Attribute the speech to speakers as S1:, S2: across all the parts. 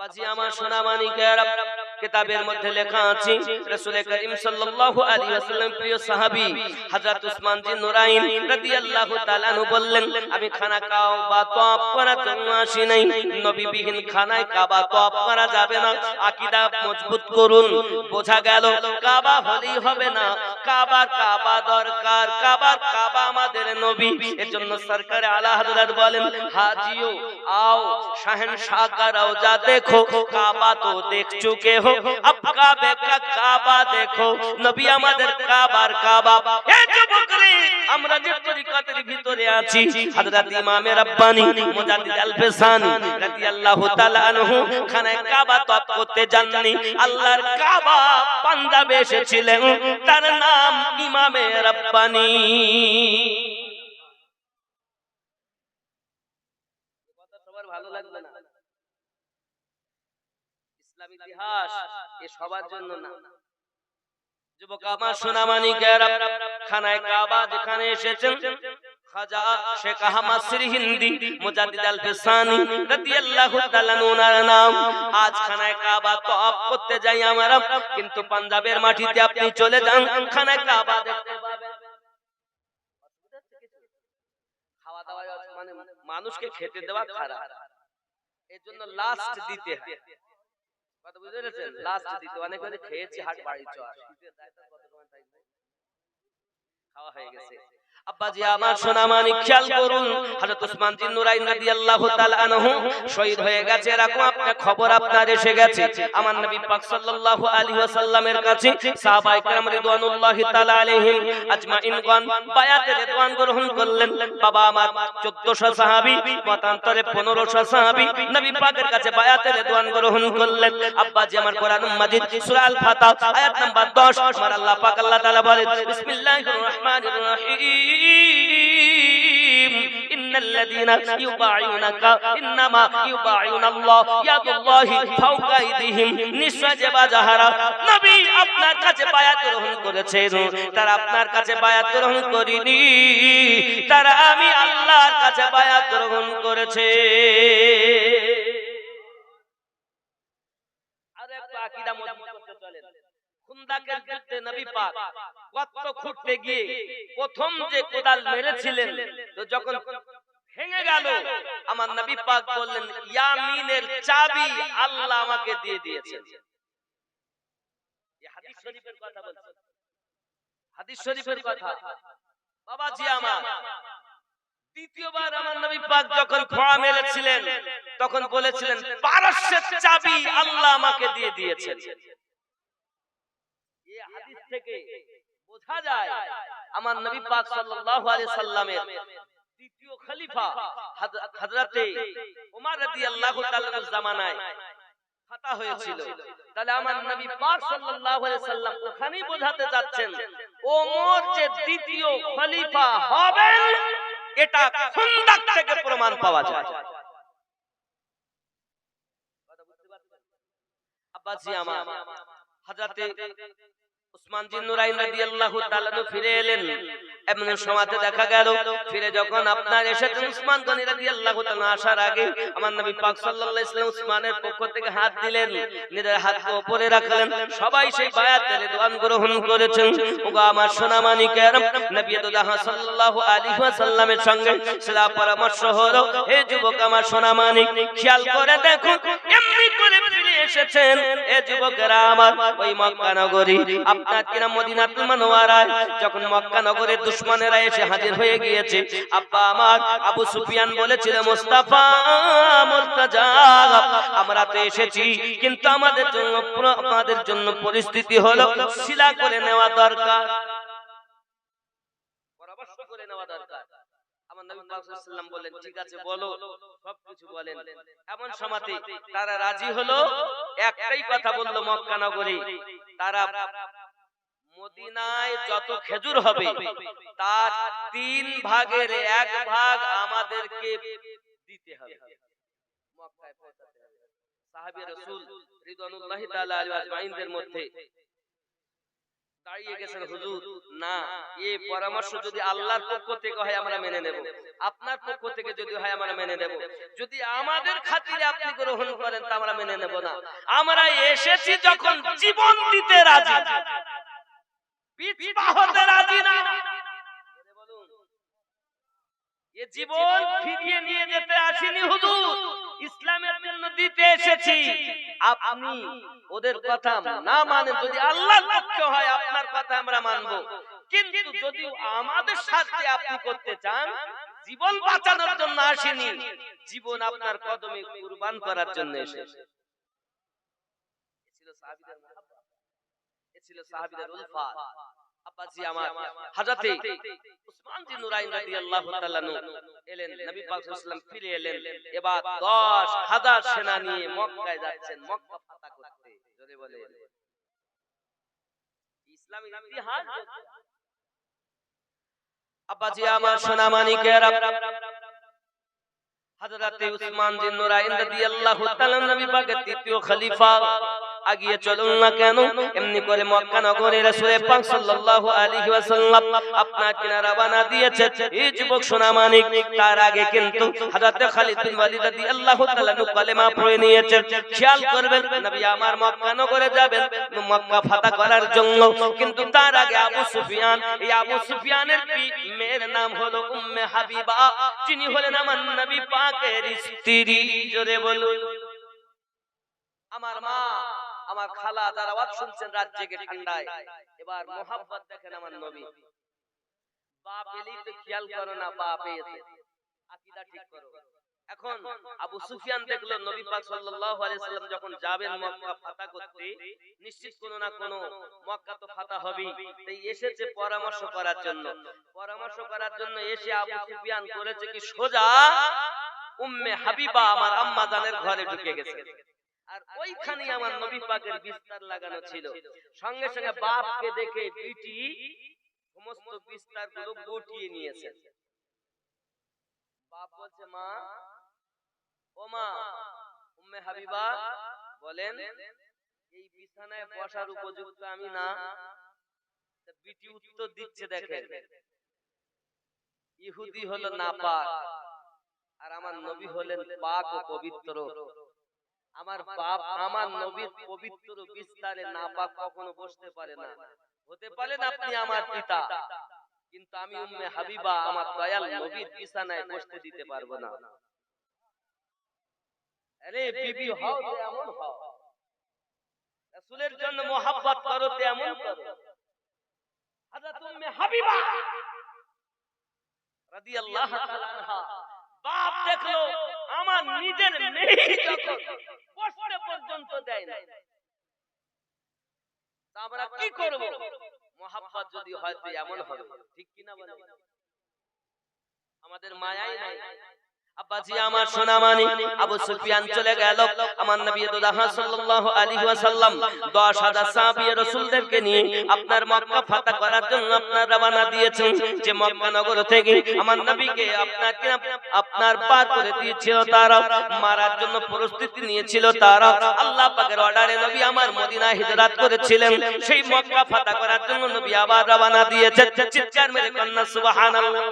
S1: আব্বাজি আমার সোনা মানিকেরা কিতাবের মধ্যে লেখা আছে রাসূল করিম সাল্লাল্লাহু আলাইহি ওয়াসাল্লাম প্রিয় সাহাবী হযরত উসমান জি নুরাইন রাদিয়াল্লাহু তাআলা আনহু বললেন আমি খানা কাবা তওয়াফ করার জন্য আসি নাই নবী বিহীন খানায় কাবা তওয়াফ করা যাবে না আকীদা মজবুত করুন বোঝা গেল কাবা হলেই হবে না কাবার কাবা দরকার কাবার কাবা আমাদের নবী এর জন্য সরকার আলা হযরত বলেন হাজিও आओ शहनशाह का रौजा देखो काबा तो देख चुके हो দেখো আপকা খানে কাবা তপ আল্লাহর কাবা পাঞ্জাবে এসেছিলেন, তার নাম ইমামে রব্বানি। কথা ভালো লাগবে না? ইতিহাস এ সবার জন্য না। যুবক আমার সোনামানি খানায় কাবা যেখানে এসেছেন খাজা শেখ আহমদ শ্রী হিন্দি মুজাদ্দিদ আল ফিসানি রাদিয়াল্লাহু তাআলা ওনার নাম। আজ খানায় কাবা তওয়াফ করতে যাই আমরা কিন্তু পাঞ্জাবের মাটিতে আপনি চলে যান খানায় কাবা দেখতে পাবেন। খাওয়া দাওয়া মানে মানুষকে খেতে দেওয়া খারাপ। এর জন্য লাস্ট দিতে হয়। কথা বুঝতে পেরেছেন? লাস্ট দিতে অনেক করে খেয়েছি হাট বাড়ি চল খাওয়া হয়ে গেছে। আব্বাজি আমার সোনা খেয়াল করুন। হযরত ওসমান জিন নুরাইন রাদিয়াল্লাহু তাআলা আনহু শহীদ হয়ে গেছে। এরকম আপনার খবর আপনার এসে গেছে। আমার নবী পাক সাল্লাল্লাহু আলাইহি ওয়াসাল্লামের কাছে সাহাবায়ে কেরাম রিদওয়ানুল্লাহি তাআলা আলাইহিম আজমাইনগণ বায়াতে রিদওয়ান গ্রহণ করলেন। বাবা আমার 1400 সাহাবী মতান্তরে 1500 সাহাবী নবী পাকের কাছে বায়াতে রিদওয়ান গ্রহণ করলেন। আব্বাজি আমার কোরআন মাজিদ সূরা আল ফাতাহ আয়াত নাম্বার 10 আমার আল্লাহ পাক আল্লাহ তাআলা বলে বিসমিল্লাহির রহমানির রহিম إن الذين يبايعونك إنما يبايعون الله يد الله فوق أيديهم নিশ্চয় যে বাজাহারা নবী আপনার কাছে বায়াত গ্রহণ করেছেন তারা আপনার কাছে বায়াত গ্রহণ করিনি তারা আমি আল্লাহর কাছে বায়াত গ্রহণ করেছে খুন্দাকের যুদ্ধে নবী পাক গর্ত খুঁড়তে গিয়ে প্রথম যে কোদাল মেরেছিলেন তো যখন ভেঙে গেল আমার নবী পাক বললেন ইয়ামিনের চাবি আল্লাহ আমাকে দিয়ে দিয়েছেন। হাদিস শরীফের কথা বলছি। হাদিস শরীফের কথা। বাবাজি আমার দ্বিতীয়বার আমার নবী পাক যখন খোঁড়া মেরেছিলেন তখন বলেছিলেন পারস্যের চাবি আল্লাহ আমাকে দিয়ে দিয়েছেন। হাদিস থেকে বোঝা যায় আমার নবী পাক সাল্লাল্লাহু আলাইহি সাল্লামের দ্বিতীয় খলিফা হযরতে ওমর রাদিয়াল্লাহু তাআলার জামানায় ফাতা হয়েছিল। তাহলে আমার নবী পাক সাল্লাল্লাহু আলাইহি সাল্লাম ওখানেই বোঝাতে যাচ্ছেন ওমর যে দ্বিতীয় খলিফা হবেন এটা খুন্দক থেকে প্রমাণ পাওয়া যায়? আব্বাসি আমার হযরতে উসমান জিন নুরাইন রাদিয়াল্লাহু তাআলা ফিরে এলেন। এমন সময়তে দেখা গেল ফিরে যখন আপনার এসেছেন উসমান গনি রাদিয়াল্লাহু তাআলা আসার আগে আমার নবী পাক সাল্লাল্লাহু আলাইহি ওয়াসাল্লাম উসমানের পক্ষ থেকে হাত দিলেন নিজের হাতকে উপরে রাখলেন। সবাই সেই বায়াতে রিদওয়ান গ্রহণ করেছেন। ওগো আমার সোনা মানিকের নবী দুল্লাহ সাল্লাল্লাহু আলাইহি ওয়াসাল্লামের সঙ্গে সালা পরামর্শ হলো হে যুবক আমার সোনা মানিক খেয়াল করে দেখো এমনি করে এসেছেন। এ যুবকেরা আমার ওই মক্কা নগরী। আপনার কিনা যখন মক্কা এসে হাজির হয়ে গিয়েছে, আব্বা আমার আবু সুফিয়ান বলেছিল, মুস্তাফা আমরা তো এসেছি, কিন্তু আমাদের জন্য আমাদের জন্য পরিস্থিতি হলো শিলা করে নেওয়া দরকার। পরামর্শ করে নেওয়া দরকার। আমার নবী পাক সাল্লাল্লাহু আলাইহি ঠিক আছে বলো সবকিছু বলেন। এমন সময়তে তারা রাজি হলো একটাই কথা বলল মক্কা নগরে তারা মদিনায় যত খেজুর হবে তার তিন ভাগের এক ভাগ আমাদেরকে দিতে হবে। মক্কায় পৌঁছাতে হবে। সাহাবী রাসূল রিদওয়ানুল্লাহি তাআলা আলাইহি আজমাইনদের মধ্যে তাড়িয়ে গেছেন হুজুর। না এই পরামর্শ যদি আল্লাহর পক্ষ থেকে হয় আমরা মেনে নেব। আপনার পক্ষ থেকে যদি হয় আমরা মেনে নেব। যদি আমাদের খাতিরে আপনি গ্রহণ করেন তা আমরা মেনে নেব না। আমরা এসেছি যখন জীবন দিতে রাজি। পিছপা হতে রাজি না। এ জীবন ফিরিয়ে নিয়ে যেতে আসিনি হুজুর। ইসলামের জন্য দিতে এসেছি। আপনি ওদের কথা না মানেন, যদি আল্লাহর পক্ষে হয়, আপনার কথা আমরা মানব। কিন্তু যদি আমাদের সাথে আপনি করতে চান, জীবন বাঁচানোর জন্য আসেনি। জীবন আপনার কদমে কুরবান করার জন্য এসেছে। ছিল সাহাবীদের। ছিল সাহাবীদের উলফাত। আব্বাজি আমার। হযরতে উসমান বিন নুরাইন রাদিয়াল্লাহু তাআলা নু এলেন নবী পাক সাল্লাল্লাহু ফিরে এলেন। এবার 10000 সেনা নিয়ে মক্কায় যাচ্ছেন মক্কা ফাতা করতে। জোরে বলে ইসলামী ইতিহাস আব্বাজি আমার সোনা মানিকেরা হযরতে উসমান বিন নুরাইন রাদিয়াল্লাহু তাআলা নবী পাকের তৃতীয় খলিফা। আগিয়ে চলুন না কেন? এমনি করে মক্কা নগরে রাসূল পাক সাল্লাল্লাহু আলাইহি ওয়াসাল্লাম আপনার কিনা রওনা দিয়েছে। এই যুবক সোনা মানিক, তার আগে কিন্তু হযরত খালিদ বিন ওয়ালিদ রাদিয়াল্লাহু তাআলা নু কালেমা পড়ে নিয়েছে। খেয়াল করবেন, নবী আমার মক্কা নগরে যাবেন, মক্কা ফাতা করার জন্য। কিন্তু তার আগে আবু সুফিয়ান, এই আবু সুফিয়ানের বি- মেয়ের নাম হলো উম্মে হাবিবা। যিনি হলেন আমার নবী পাকের স্ত্রী। জোরে বলুন। আমার মা আমার খালা যারা আওয়াজ শুনছেন রাত জেগে ঠান্ডায়। এবার মোহাব্বত দেখেন আমার নবী। বাপ এলেই তো খেয়াল করো না বাপ এসে। আকীদা ঠিক করো। এখন আবু সুফিয়ান দেখল নবী পাক সাল্লাল্লাহু আলাইহি সাল্লাম যখন যাবেন মক্কা ফাতা করতে নিশ্চিত কোনো না কোনো মক্কা তো ফাতা হবেই। তাই এসেছে পরামর্শ করার জন্য। পরামর্শ করার জন্য এসে আবু সুফিয়ান করেছে কি সোজা উম্মে হাবিবা আমার আম্মা জানের ঘরে ঢুকে গেছে আর ওইখানে আমার নবী পাকের বিস্তার লাগানো ছিল। সঙ্গে সঙ্গে বাপকে দেখে বিটি সমস্ত বিস্তারগুলো গুটিয়ে নিয়েছে। বাপ বলছে মা ও মা উম্মে হাবিবা বলেন এই বিছানায় বসার উপযুক্ত আমি না। বিটি উত্তর দিচ্ছে দেখেন। ইহুদি হলো নাপাক। আর আমার নবী হলেন পাক ও পবিত্র। আমার বাপ আমার নবীর পবিত্র বিস্তারে নাপাক কখনো বসতে পারে না। হতে পারেন আপনি আমার পিতা। কিন্তু আমি উম্মে হাবিবা আমার দয়াল নবীর বিছানায় বসতে দিতে পারব না। আরে বিবি হও তো এমন হও। রাসূলের জন্য মোহাব্বত করো তো এমন করো। হযরত উম্মে হাবিবা রাদিয়াল্লাহু তাআলা আনহা। বাপ দেখল আমার নিজের মেয়ে যখন বসতে পর্যন্ত দেয় না আমরা কি করব? মোহাব্বত যদি হয় তো এমন হবে ঠিক কিনা বলেন আমাদের মায়াই নাই। আব্বাজি আমার সোনা মানি আবু সুফিয়ান চলে গেল। আমার নবী দুদাহা সাল্লাল্লাহু আলাইহি ওয়াসাল্লাম 10000 সাহাবী রাসূলদেরকে নিয়ে আপনার মক্কা ফাতা করার জন্য আপনার রওনা দিয়েছেন। যে মক্কা নগর থেকে আমার নবীকে আপনাকে আপনার পার করে দিয়েছিল তারা মারার জন্য প্রস্তুতি নিয়েছিল তারা আল্লাহ পাকের অর্ডারে নবী আমার মদিনা হিজরত করেছিলেন। সেই মক্কা ফাতা করার জন্য নবী আবার রওনা দিয়েছেন চিৎকার মেরে কন্যা সুবহানাল্লাহ।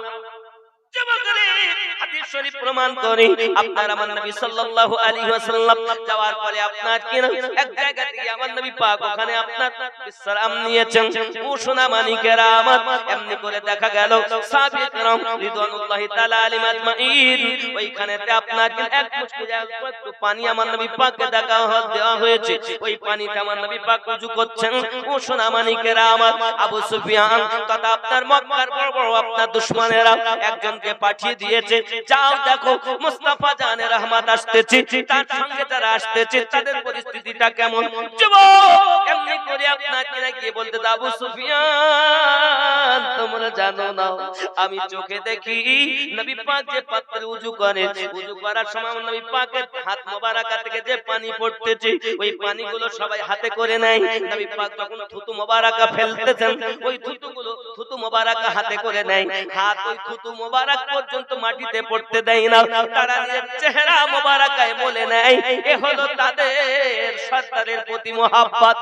S1: শরীফ প্রমাণ করে আপনার আমার নবী সাল্লাল্লাহু আলাইহি ওয়াসাল্লাম যাওয়ার পরে আপনার কি না এক জায়গা থেকে আমার নবী পাক ওখানে আপনার বিশ্রাম নিয়েছেন ও সোনা মানিকেরা আমার এমনি করে দেখা গেল সাহাবী کرام রিদওয়ানুল্লাহি তাআলা আলাইহিম আজমাইন ওইখানেতে আপনার কি এক মুষ্টি একটু পানি আমার নবী পাককে দেখা দেওয়া হয়েছে ওই পানিতে আমার নবী পাক ওযু করছেন ও সোনা মানিকেরা আমার আবু সুফিয়ান তথা আপনার মক্কার বড় বড় আপনার দুশমনেরা একজনকে পাঠিয়ে দিয়েছে যাও দেখো মুস্তাফা জানে রহমত আসতেছে তার সঙ্গে যারা আসতেছে তাদের পরিস্থিতিটা কেমন? করে আপনাকে গিয়ে বলতে আবু সুফিয়ান, তোমরা জানো না, আমি চোখে দেখি নবী পাক যে পাত্রে উজু করে, উজু করার সময় নবী পাকের হাত মোবারকা থেকে যে পানি পড়তেছে, ওই পানিগুলো সবাই হাতে করে নেয়। নবী পাক যখন থুতু মোবারকা ফেলতেছেন, ওই থুতুগুলো থুতু মোবারকা হাতে করে নেয়। হাত ওই থুতু মোবারক পর্যন্ত মাটিতে পড়তে দেয় না, তারা নিজের চেহারা মোবারকায় বলে নেয়। এ হলো তাদের সরকারের প্রতি মহাব্বত।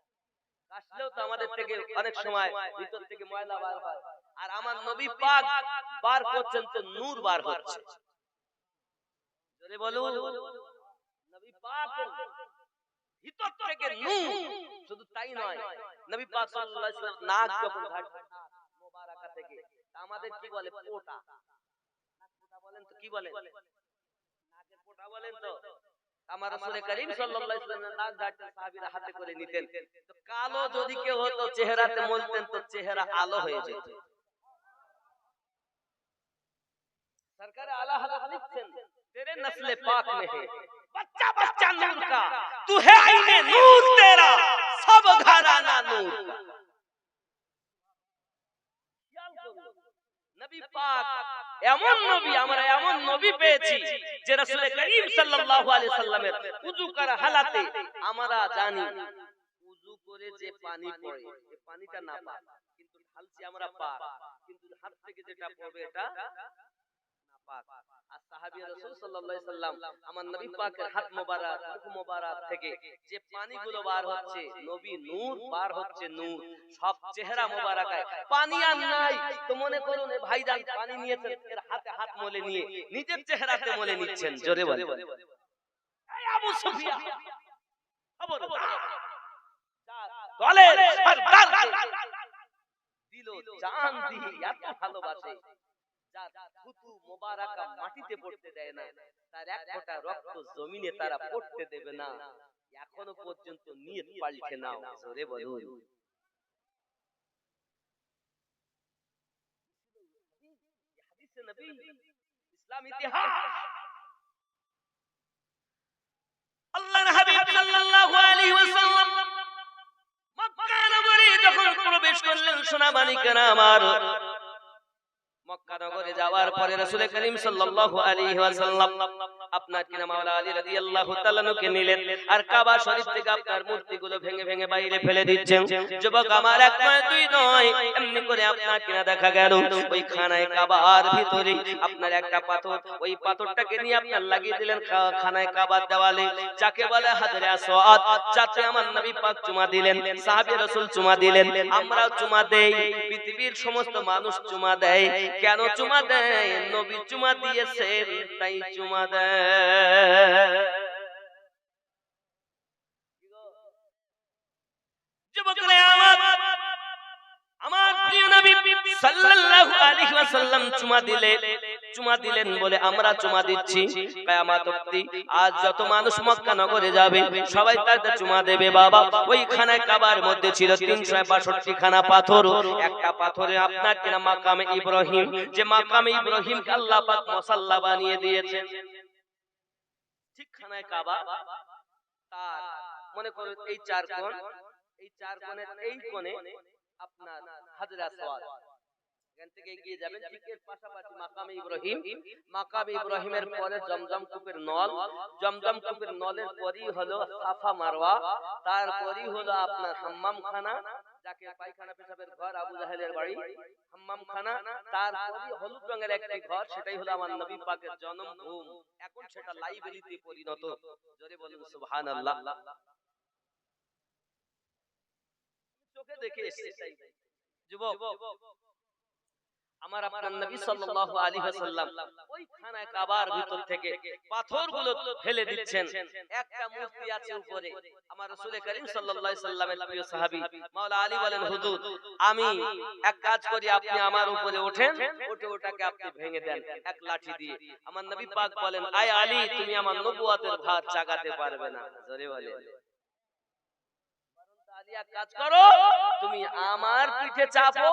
S1: কাশলেও তো আমাদের থেকে অনেক সময় ভিতর থেকে ময়লা বার হয়। আর আমার নবী পাক বার করছেন তো নূর বার হচ্ছে জোরে বলুন। নবী পাক ভিতর থেকে নূর। শুধু তাই নয় নবী পাক সাল্লাল্লাহু আলাইহি ওয়াসাল্লাম নাক যখন ঘাটছে মোবারকা থেকে। আমাদের কি বলে? পোটা। পোটা। বলেন তো কি বলেন। নাকের পোটা বলেন তো। আমার রাসূল করিম সাল্লাল্লাহু আলাইহি ওয়াসাল্লাম নাক ঘাটতেন সাহাবীরা হাতে করে নিতেন তো কালো যদি কেউ হতো চেহারাতে বলতেন তো চেহারা আলো হয়ে যেত सरकार आला हजरत लिखते तेरे नस्ल पाक में है बच्चा बच्चा नूर का तू है आईने नूर तेरा सब घराना नूर का পাক। এমন নবী আমরা এমন নবী পেয়েছি যে রাসূল করিম সাল্লাল্লাহু আলাইহি সাল্লামের উযু করা হালাতে আমরা জানি উযু করে যে পানি পড়ে এই পানিটা না পাক কিন্তু ঢালছি আমরা পাক। কিন্তু হাত থেকে যেটা পড়বে এটা পাক। আর সাহাবী রাসূল সাল্লাল্লাহু আলাইহি সাল্লাম আমার নবী পাকের হাত মোবারক মুখ মোবারক থেকে যে পানিগুলো বার হচ্ছে নবী নূর বার হচ্ছে নূর। সব চেহারা মোবারকায় পানি আর নাই তো মনে করুন এই ভাইজান পানি নিয়েছেন এর হাতে হাত মলে নিয়ে নিজের চেহারাতে মলে নিচ্ছেন জোরে বলে এই আবু সুফিয়ান খবরদার দলের সরদারকে দিল জান দিয়ে এত ভালোবাসে। যার থুতু মোবারকা মাটিতে পড়তে দেয় না। তার এক ফোঁটা রক্ত জমিনে তারা পড়তে দেবে না। এখনও পর্যন্ত নিয়ত পাল্টে নাও জোরে বলুন। ইসলাম ইতিহাস। আল্লাহর হাবিব সাল্লাল্লাহু আলাইহি ওয়াসাল্লাম মক্কা নগরে যখন প্রবেশ করলেন আমার। মক্কা নগরে যাওয়ার পরে রাসূল করিম সাল্লাল্লাহু আলাইহি ওয়াসাল্লাম আপনার কিনা মাওলা আলী রাদিয়াল্লাহু তাআলা কে নিলেন আর কাবা শরীফ থেকে আপনার মূর্তিগুলো ভেঙে ভেঙে বাইরে ফেলে দিচ্ছেন। যুবক আমার এক নয়, দুই নয়, এমনি করে আপনার কিনা দেখা গেল? ওই খানায় কাবার ভিতরে আপনার একটা পাথর, ওই পাথরটাকে নিয়ে আপনার লাগিয়ে দিলেন খানায় কাবার দেওয়ালে। যাকে বলে হাজরে আসওয়াদ, যাতে আমার নবী পাক চুমা দিলেন, সাহাবী রাসূল চুমা দিলেন। আমরাও চুমা দেই, পৃথিবীর সমস্ত মানুষ চুমা দেয়। কেন চুমা দেয়, নবী চুমা দিয়েছেন, তাই চুমা দেয়। আমার প্রিয় নবী সাল্লাল্লাহু আলাইহি ওয়াসাল্লাম চুমা দিলে চুমা দিলেন বলে আমরা চুমা দিচ্ছি। কিয়ামত অবধি আজ যত মানুষ মক্কা নগরে যাবে, সবাই তাতে চুমা দেবে। বাবা, ওইখানে কাবার মধ্যে ছিল 362 খানা পাথর। একটা পাথরে আপনার কিনা মাকামে ইব্রাহিম? যে মাকামে ইব্রাহিম আল্লাহ পাক মুসাল্লা বানিয়ে দিয়েছেন ঠিক খানায় কাবা, তার মনে করুন এই চার কোণ, এই চার কোণের এই কোণে আপনার হাজরা আসওয়াদ এখান থেকে এগিয়ে যাবেন ঠিক এর পাশাপাশি মাকামে ইব্রাহিম। মাকামে ইব্রাহিমের পরে জমজম কূপের নল। জমজম কূপের নলের পরই হলো সাফা মারওয়া। তারপরই হলো আপনার হাম্মাম যাকে পায়খানা পেশাবের ঘর আবু জাহেলের বাড়ি। হাম্মাম খানা হলুদ রঙের একটি ঘর সেটাই হলো আমার নবী পাকের জন্মভূম এখন সেটা লাইব্রেরিতে পরিণত। জোরে বলুন সুবহানাল্লাহ চোখে দেখে এসেছি যুবক আমার আপনার নবী সাল্লাল্লাহু আলাইহি ওয়াসাল্লাম ওই খানায় কাবার ভিতর থেকে পাথরগুলো ফেলে দিচ্ছেন। একটা মূর্তি আছে উপরে। আমার রাসূল করিম সাল্লাল্লাহু আলাইহি সাল্লামের প্রিয় সাহাবী আলী বলেন হুজুর আমি এক কাজ করি আপনি আমার উপরে ওঠেন উঠে ওটাকে আপনি ভেঙে দেন এক লাঠি দিয়ে। আমার নবী পাক বলেন আয় আলী তুমি আমার নবুয়তের ভার চাগাতে পারবে না। জোরে এক কাজ করো তুমি আমার পিঠে চাপো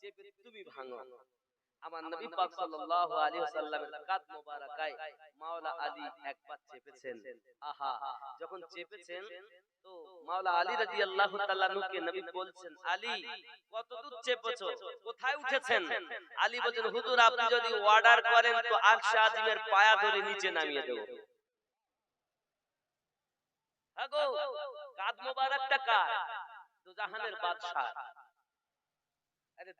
S1: চেপে তুমি ভাঙো। আমার নবী পাক সাল্লাল্লাহু আলাইহি ওয়াসাল্লামের মোবারকায় মাওলা আলী একবার চেপেছেন। আহা যখন চেপেছেন তো মাওলা আলী রাদিয়াল্লাহু তাআলা নুকে নবী বলছেন আলী কত চেপেছো? কোথায় উঠেছেন? আলী বলেন হুজুর আপনি যদি অর্ডার করেন তো আরশে আজিমের পায়া ধরে নিচে নামিয়ে দেব। আগো কাদ মোবারকটা কার? দুজাহানের বাদশা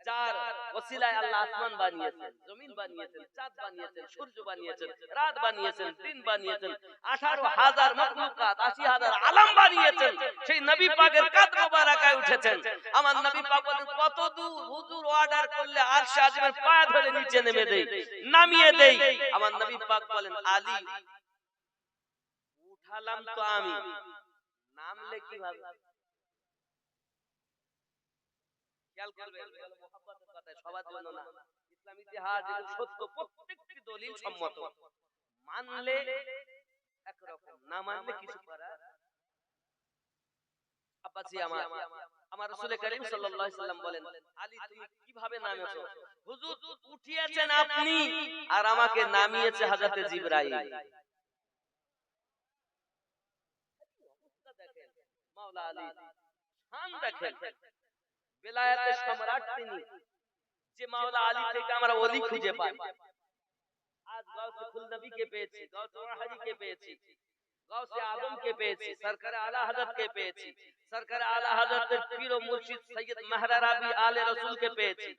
S1: যার ওসিলায় আল্লাহ আসমান বানিয়েছেন জমিন বানিয়েছেন চাঁদ বানিয়েছেন সূর্য বানিয়েছেন রাত বানিয়েছেন দিন বানিয়েছেন আঠারো হাজার মখলুকাত আশি হাজার আলাম বানিয়েছেন সেই নবী পাকের কাদ মোবারকায় উঠেছেন। আমার নবী পাক বলেন কত দূর হুজুর অর্ডার করলে আরশে আজিমের পা ধরে নিচে নেমে দেই নামিয়ে দেই আমার নবী পাক বলেন আলী উঠালাম তো আমি। নামলে কীভাবে? খেয়াল করবেন মোহাব্বতের কথা, সবার জন্য না। ইসলাম ইতিহাস সত্য প্রত্যেকটি দলিল সম্মত। মানলে একরকম না মানলে কিছু করার। আব্বাজি আমার আমার রাসূল করিম সাল্লাল্লাহু আলাইহি সাল্লাম বলেন আলী তুমি কীভাবে নামেছো? হুজুর উঠিয়েছেন আপনি আর আমাকে নামিয়েছে হযরতে জিবরাইল। মাওলা আলী শান দেখেন। বেলায়েতের সম্রাট তিনি যে মাওলা আলী থেকে আমরা ওলি খুঁজে পাই আজ গাউসে খুলনবীকে পেয়েছি গাউসে ওয়াহাদিকে পেয়েছি গাউসে আদমকে পেয়েছি সরকার আলা হযরতকে পেয়েছি সরকার আলা হযরতের পীর ও মুর্শিদ সৈয়দ মেহরা রাবি আলে রাসূলকে পেয়েছি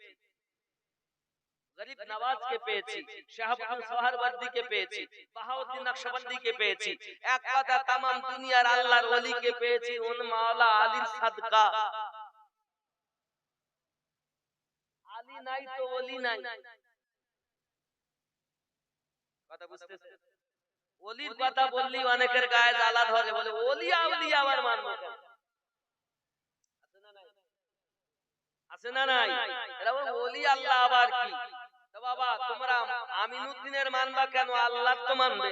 S1: গরিব নওয়াজকে পেয়েছি শাহাবুদ্দিন সোহরওয়ার্দীকে পেয়েছি বাহাউদ্দিন নকশবন্দিকে পেয়েছি এক কথা तमाम দুনিয়ার আল্লাহর ওলিকে পেয়েছি উন মাওলা আলীর সাদকা নাই তো ওলি নাই। কথা বুঝতেছে? ওলির কথা বললি অনেকের গায়ে জ্বালা ধরে বলে ওলি আউলি আবার মানবো আছে না নাই? এরা ওলি আল্লাহ আবার কি? বাবা তোমরা আমিনুদ্দিনের মানবা কেন? আল্লাহ তো মানবে।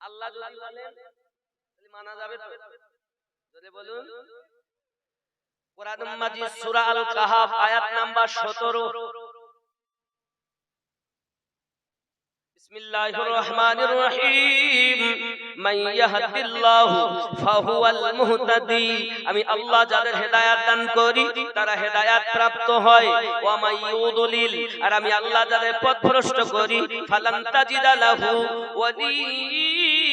S1: আল্লাহ যদি বলেন মানা যাবে তো। যদি বলুন কোরআন মাজিদ সূরা আল কাহাফ আয়াত নাম্বার 17 বিসমিল্লাহির রহমানির রহিম। মান ইয়াহদিল্লাহু ফাহুয়াল মুহতাদি। আমি আল্লাহ যাদের হেদায়েত দান করি তারা হেদায়েত প্রাপ্ত হয়। ওয়া মান ইউদলিল। আর আমি আল্লাহ যাদের পথভ্রষ্ট করি ফালান তাজিদা লাহু ওয়ালিয়াম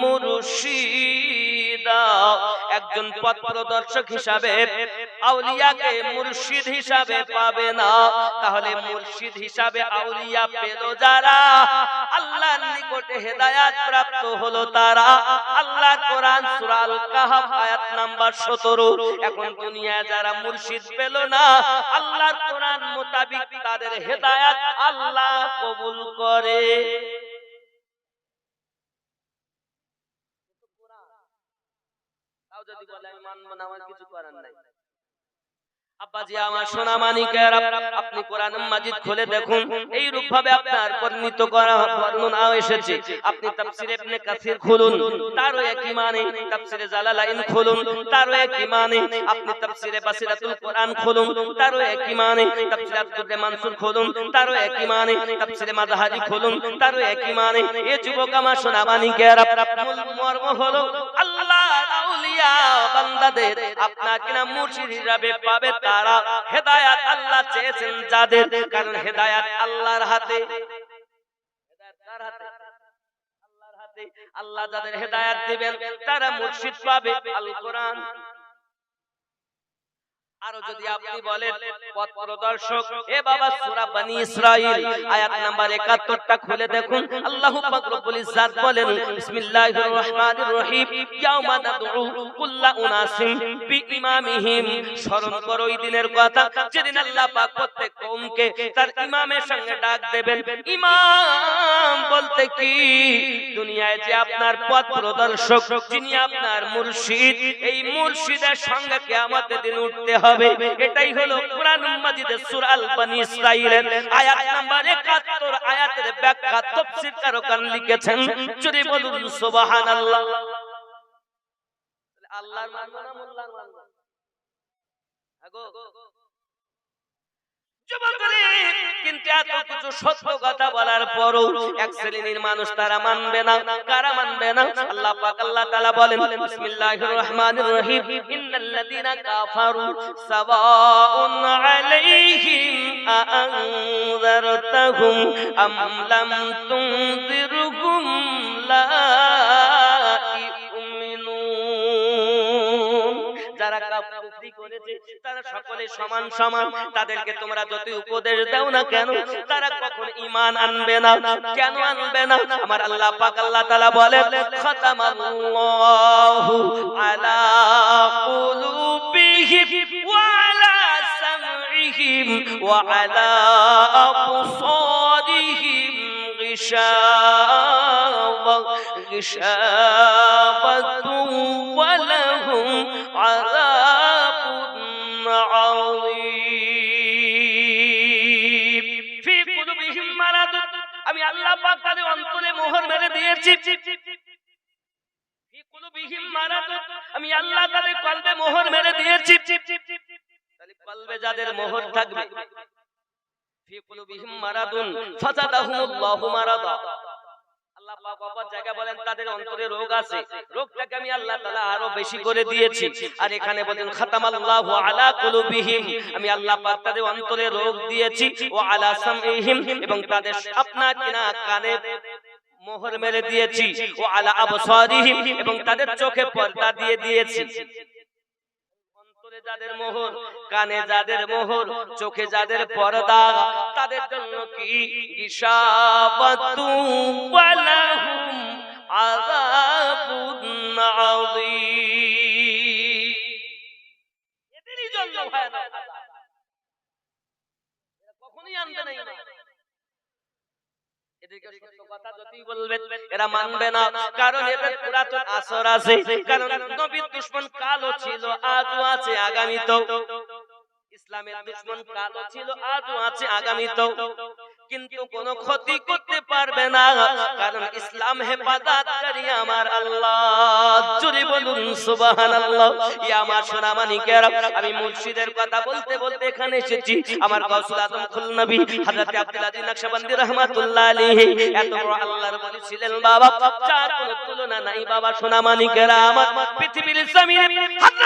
S1: মুরশিদা। একজন পথ প্রদর্শক হিসাবে আউলিয়াকে মুর্শিদ হিসাবে পাবে না। তাহলে মুর্শিদ হিসাবে আউলিয়া পেল যারা? আল্লাহর নিকটে হেদায়াত প্রাপ্ত হলো তারা। আল্লাহর কোরআন সূরা আল কাহাফ আয়াত নাম্বার 17 এখন দুনিয়া যারা মুর্শিদ পেল না, আল্লাহর কোরআন মোতাবিক তাদের হেদায়াত আল্লাহ কবুল করে। যদি বলে আমি মানবো না আমার কিছু করার নাই। আব্বাজি আমার সোনা মানিকের আপনি কোরআন মাজিদ খুলে দেখুন। এই রূপ ভাবে আপনার বর্ণিত করা বর্ণনা এসেছে। আপনি তাফসীর ইবনে কাসির খুলুন। তারও একই মানে তাফসীরে জালালাইন খুলুন। তারও একই মানে আপনি তাফসীরে বাসিরাতুল কোরআন খুলুন। তারও একই মানে তাফসীর আব্দুল মানসুর খুলুন। তারও একই মানে তাফসীরে মাযহারি খুলুন। তারও একই মানে এ যুবক আমার সোনা মানিকের মূল মর্ম হলো আউলিয়া বান্দাদের মুর্শিদ হিসাবে পাবে তারা হেদায়াত আল্লাহ চেয়েছেন যাদের, কারণ হেদায়াত আল্লাহর হাতে। আল্লাহ যাদের হেদায়াত দিবেন, তারা মুর্শিদ পাবে। আল কোরআন আরও যদি আপনি বলেন পথ প্রদর্শক এ বাবা সূরা বনি ইসরাইল আয়াত নাম্বার 71 টা খুলে দেখুন। আল্লাহ পাক রব্বুল ইজ্জাত বলেন বিসমিল্লাহির রহমানির রহিম ইয়াউমা নাদউ কুল্লা উনাসিম বিইমামিহিম। স্মরণ করো ওই দিনের কথা। যেদিন আল্লাহ পাক প্রত্যেক কওমকে তার ইমামের সঙ্গে ডাক দেবেন ইমাম বলতে কি? দুনিয়ায় যে আপনার পথ প্রদর্শক যিনি আপনার মুর্শিদ এই মুর্শিদের সঙ্গে কিয়ামতের দিন উঠতে হবে এটাই হলো কোরআন মাজিদের সূরা আল বনী ইসরাঈলের আয়াত নাম্বার 71 আয়াতের ব্যাখ্যা তাফসীর কারকান লিখেছেন যদি বলুন সুবহানাল্লাহ। আল্লাহর মানবো না মোল্লার মানবো আগো যুবকরে, কিন্তু এত কিছু সত্য কথা বলার পরও এক শ্রেণির মানুষ তারা মানবে না। কারা মানবে না? আল্লাহ পাক, আল্লাহ তাআলা বলেন, বিসমিল্লাহির রহমানির রহিম। ইন্নাল্লাযীনা কাফারু সাওয়াউন আলাইহিম আআনযারতাহুম আম লাম তুনযিরহুম করেছে তারা সকলে সমান সমান তাদেরকে তোমরা যতই উপদেশ দাও না কেন তারা কখন ঈমান আনবে না কেন আনবে না আমার আল্লাহ পাক আল্লাহ তাআলা বলেন খাতামাল্লাহু আলা কুলুবিহিম ওয়া আলা সামইহিম ওয়া আলা আবসারিহিম غشاوة غشاوة ولهم عذاب عظيم في قلوبهم مرض আমি আল্লাহ পাক তাদের অন্তরে মোহর মেরে দিয়েছি في قلوبهم مرض আমি আল্লাহ তাদের কলবে মোহর মেরে দিয়েছি তাহলে কলবে যাদের মোহর থাকবে في قلوبهم مرض فزادهم الله مرضا আল্লাহ পাক অপর জায়গায় বলেন তাদের অন্তরে রোগ আছে। রোগটাকে আমি আল্লাহ তাআলা আরও বেশি করে দিয়েছি। আর এখানে বলেন খাতামাল্লাহু আলা কুলুবিহিম। আমি আল্লাহ পাক তাদের অন্তরে রোগ দিয়েছি ও আলা সামইহিম এবং তাদের আপনা কিনা কানে মোহর মেরে দিয়েছি ও আলা আবসারিহিম এবং তাদের চোখে পর্দা দিয়ে দিয়েছি। যাদের মোহর কানে যাদের মোহর চোখে যাদের পর্দা তাদের জন্য কি আনবে। এদেরকে সত্য কথা যতই বলবেন এরা মানবে না। কারণ এদের পুরাতন আসর আছে। কারণ নবীর দুশ্মন কালো ছিল আজও আছে আগামীতেও। ইসলামের দুশ্মন কালো ছিল আজও আছে আগামীতেও। কিন্তু কোনো ক্ষতি করতে পারবে না কারণ ইসলাম হেফাজতকারী আমার আল্লাহ। জুড়ে বলুন সুবহানাল্লাহ। ইয়া আমার সোনা মানিকেরা আমি মুর্শিদের কথা বলতে বলতে এখানে এসেছি। আমার গাউসুল আজম খুল নবী হযরত আব্দুল আজিজ নকশবন্দি রাহমাতুল্লাহ আলাইহি। এত বড় আল্লাহর বলি ছিলেন বাবা। যার কোনো তুলনা নাই বাবা সোনা মানিকেরা আমার পৃথিবীর জমিনে হযরত